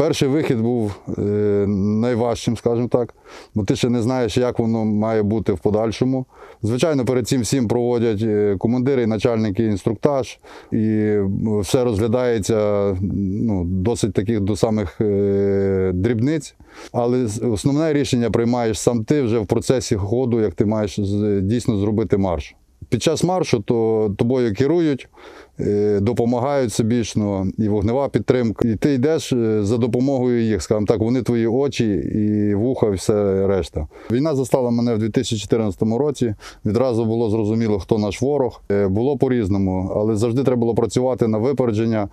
Перший вихід був е, найважчим, скажімо так, бо ти ще не знаєш, як воно має бути в подальшому. Звичайно, перед цим всім проводять е, командири начальники інструктаж, і все розглядається ну, досить таких до самих е, дрібниць. Але основне рішення приймаєш сам ти вже в процесі ходу, як ти маєш дійсно зробити марш. Під час маршу то тобою керують, е, допомагають собічно, і вогнева підтримка. І ти йдеш е, за допомогою їх, скажімо так, вони твої очі і вуха, і все решта. Війна застала мене в 2014 році. Відразу було зрозуміло, хто наш ворог. Е, Було по-різному, але завжди треба було працювати на випередження.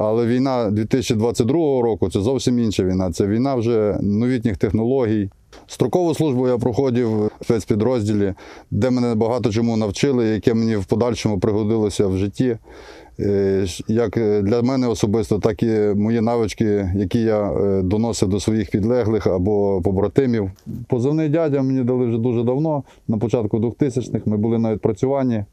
Але війна 2022 року це зовсім інша війна. Це війна вже новітніх технологій. Строкову службу я проходив в спецпідрозділі, де мене багато чому навчили, яке мені в подальшому пригодилося в житті. Е, Як для мене особисто, так і мої навички, які я е, доносив до своїх підлеглих або побратимів. Позивний дядя мені дали вже дуже давно, на початку 2000-х. Ми були на відпрацюванні.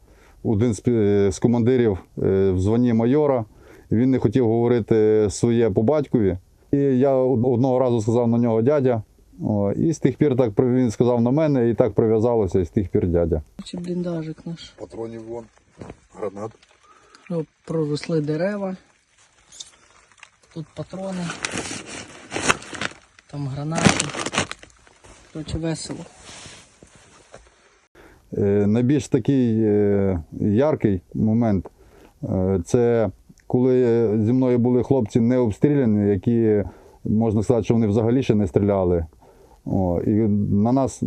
Один з, е, командирів в званні майора. Він не хотів говорити своє по батькові. І я одного разу сказав на нього дядя. О, і з тих пір так він сказав на мене, і так прив'язалося, і з тих пір дядя. Чи бліндажик наш. Патронів вон, гранат. О, Проросли дерева. Тут патрони. Там гранати. Короче, весело. Е, Найбільш такий е, яркий момент е, це коли зі мною були хлопці не обстріляні, які можна сказати, що вони взагалі ще не стріляли. О, і на нас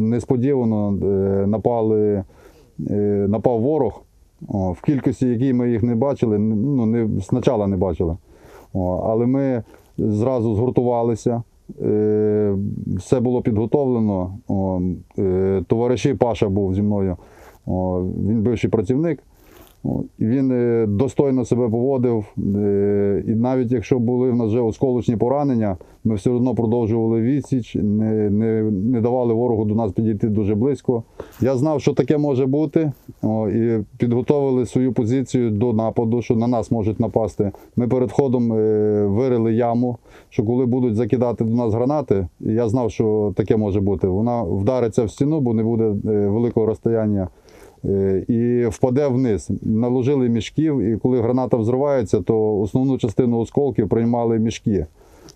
несподівано е, напали, е, напав ворог о, в кількості, якій ми їх не бачили, ну не спочатку не бачили. О, але ми зразу згуртувалися. Е, все було підготовлено. О, е, товариші Паша був зі мною. О, він бивший працівник. І він е, достойно себе поводив. Е, і навіть якщо були в нас вже осколочні поранення, ми все одно продовжували відсіч, не, не, не давали ворогу до нас підійти дуже близько. Я знав, що таке може бути, і підготовили свою позицію до нападу, що на нас можуть напасти. Ми перед входом е, вирили яму, що коли будуть закидати до нас гранати, я знав, що таке може бути. Вона вдариться в стіну, бо не буде великого розстояння. Е, І впаде вниз. Наложили мішків, і коли граната взривається, то основну частину осколків приймали мішки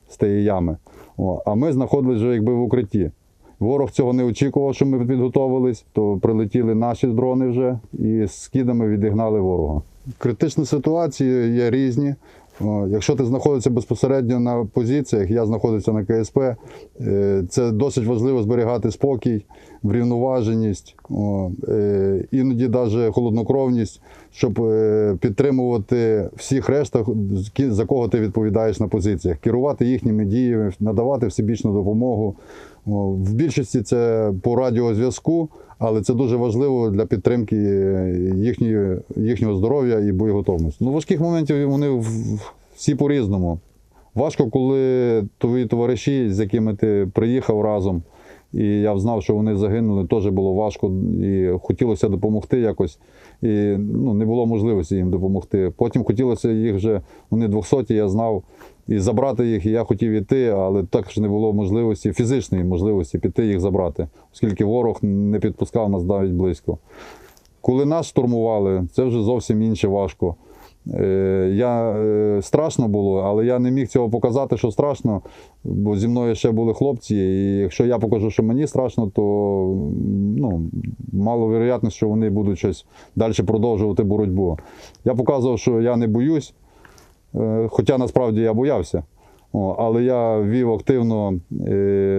з тієї ями. О, а ми знаходилися вже якби в укритті. Ворог цього не очікував, що ми підготовились, то прилетіли наші дрони вже і з скидами відігнали ворога. Критичні ситуації є різні. О, Якщо ти знаходишся безпосередньо на позиціях, я знаходжуся на КСП, е, це досить важливо зберігати спокій, врівноваженість, е, іноді навіть холоднокровність, щоб е, підтримувати всіх рештах, за кого ти відповідаєш на позиціях, керувати їхніми діями, надавати всебічну допомогу. В більшості це по радіозв'язку, але це дуже важливо для підтримки е, їхньої, їхнього здоров'я і боєготовності. Ну, важких моментів вони всі по-різному. Важко, коли твої товариші, з якими ти приїхав разом, і я знав, що вони загинули, теж було важко і хотілося допомогти якось. І ну, не було можливості їм допомогти. Потім хотілося їх вже, вони 200, я знав, і забрати їх, і я хотів іти, але також не було можливості, фізичної можливості піти їх забрати, оскільки ворог не підпускав нас навіть близько. Коли нас штурмували, це вже зовсім інше важко. Е, Я, е, страшно було, але я не міг цього показати, що страшно, бо зі мною ще були хлопці, і якщо я покажу, що мені страшно, то ну, мало вероятність, що вони будуть щось далі продовжувати боротьбу. Я показував, що я не боюсь, е, хоча насправді я боявся. Але я вів активно,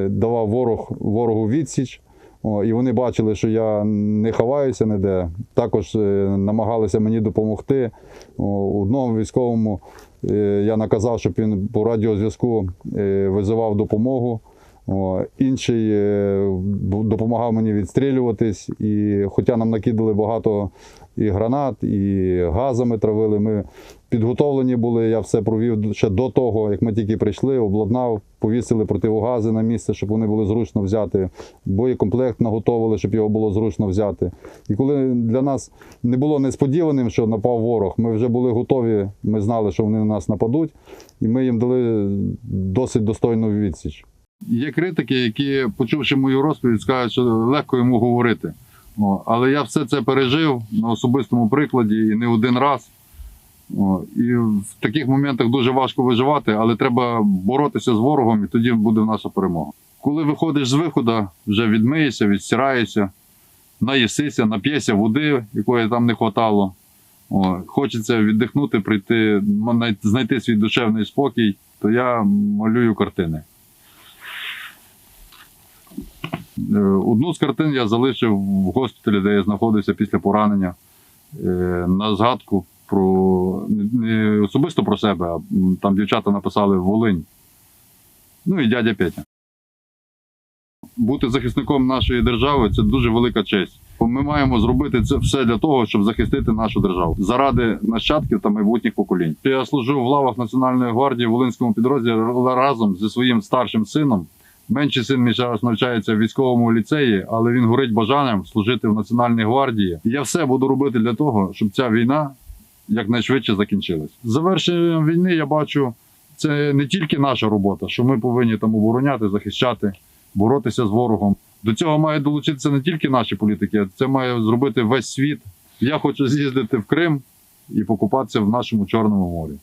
давав ворог, ворогу відсіч. О, і вони бачили, що я не ховаюся ніде. Також е, намагалися мені допомогти. О, одному військовому е, я наказав, щоб він по радіозв'язку е, визивав допомогу. Інший допомагав мені відстрілюватись. І хоча нам накидали багато і гранат, і газами травили. Ми підготовлені були. Я все провів ще до того, як ми тільки прийшли, обладнав, повісили противогази на місце, щоб вони були зручно взяти. Боєкомплект наготовили, щоб його було зручно взяти. І коли для нас не було несподіваним, що напав ворог, ми вже були готові. Ми знали, що вони на нас нападуть, і ми їм дали досить достойну відсіч. Є критики, які, почувши мою розповідь, скажуть, що легко йому говорити. Але я все це пережив на особистому прикладі і не один раз. І в таких моментах дуже важко виживати, але треба боротися з ворогом, і тоді буде наша перемога. Коли виходиш з виходу, вже відмиєшся, відстираєшся, наїсися, нап'єшся води, якої там не хватало. О, хочеться віддихнути, прийти, м- знайти свій душевний спокій, то я малюю картини. Е, Одну з картин я залишив в госпіталі, де я знаходився після поранення, е, на згадку про не- особисто про себе, а там дівчата написали Волинь. Ну і дядя Петя. Бути захисником нашої держави це дуже велика честь. Ми маємо зробити це все для того, щоб захистити нашу державу заради нащадків та майбутніх поколінь. Я служу в лавах Національної гвардії в Волинському підрозділі разом зі своїм старшим сином. Менший син мій зараз навчається в військовому ліцеї, але він горить бажанням служити в Національній гвардії. І я все буду робити для того, щоб ця війна якнайшвидше закінчилась. Завершенням війни я бачу, це не тільки наша робота, що ми повинні там обороняти, захищати, боротися з ворогом. До цього має долучитися не тільки наші політики, а це має зробити весь світ. Я хочу з'їздити в Крим і покупатися в нашому Чорному морі.